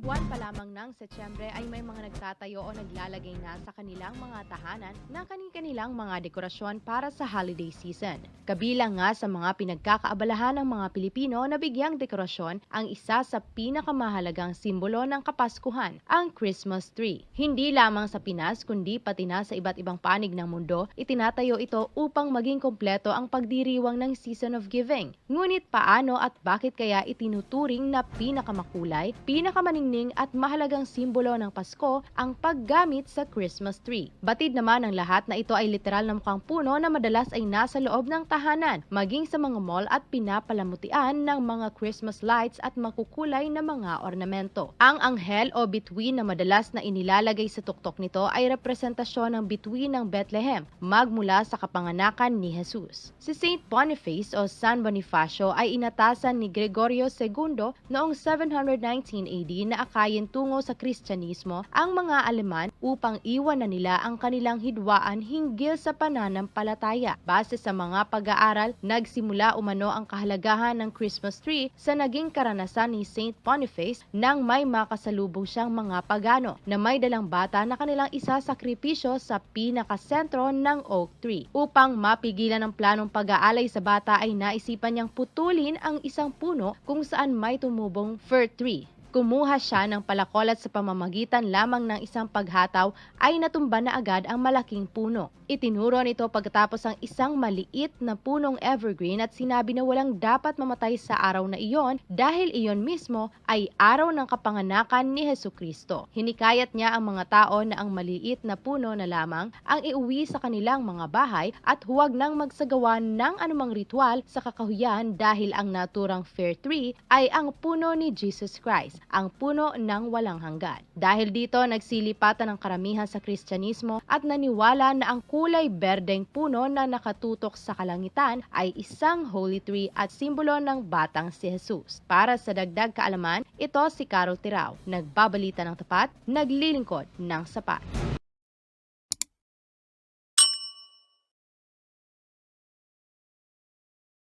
buwan pa lamang ng Setyembre ay may mga nagtatayo o naglalagay na sa kanilang mga tahanan ng kanilang mga dekorasyon para sa holiday season. Kabilang nga sa mga pinagkakaabalahan ng mga Pilipino na bigyang dekorasyon ang isa sa pinakamahalagang simbolo ng Kapaskuhan, ang Christmas tree. Hindi lamang sa Pinas kundi pati na sa iba't ibang panig ng mundo, itinatayo ito upang maging kompleto ang pagdiriwang ng season of giving. Ngunit paano at bakit kaya itinuturing na pinakamakulay, pinakamaningning at mahalagang simbolo ng Pasko ang paggamit sa Christmas tree. Batid naman ang lahat na ito ay literal na mukhang puno na madalas ay nasa loob ng tahanan, maging sa mga mall at pinapalamutian ng mga Christmas lights at makukulay na mga ornamento. Ang anghel o bituin na madalas na inilalagay sa tuktok nito ay representasyon ng bituin ng Bethlehem, magmula sa kapanganakan ni Jesus. Si Saint Boniface o San Bonifacio ay inatasan ni Gregorio II noong 719 AD na akayin tungo sa Kristyanismo ang mga Aleman upang iwan na nila ang kanilang hidwaan hinggil sa pananampalataya. Base sa mga pag-aaral, nagsimula umano ang kahalagahan ng Christmas tree sa naging karanasan ni Saint Boniface nang may makasalubong siyang mga pagano na may dalang bata na kanilang isasakripisyo sa pinakasentro ng oak tree. Upang mapigilan ang planong pag-aalay sa bata ay naisipan niyang putulin ang isang puno kung saan may tumubong fir tree. Kumuha siya ng palakolat sa pamamagitan lamang ng isang paghataw ay natumba na agad ang malaking puno. Itinuro nito pagkatapos ang isang maliit na punong evergreen at sinabi na walang dapat mamatay sa araw na iyon dahil iyon mismo ay araw ng kapanganakan ni Heso Kristo. Hinikayat niya ang mga tao na ang maliit na puno na lamang ang iuwi sa kanilang mga bahay at huwag nang magsagawa ng anumang ritual sa kakahuyan dahil ang naturang fair tree ay ang puno ni Jesus Christ, ang puno ng walang hanggan. Dahil dito nagsilipatan ang karamihan sa Kristyanismo at naniwala na ang kulay berdeng puno na nakatutok sa kalangitan ay isang holy tree at simbolo ng batang si Jesus. Para sa dagdag kaalaman, ito si Carol Tirao, nagbabalita ng tapat, naglilingkod ng sapat.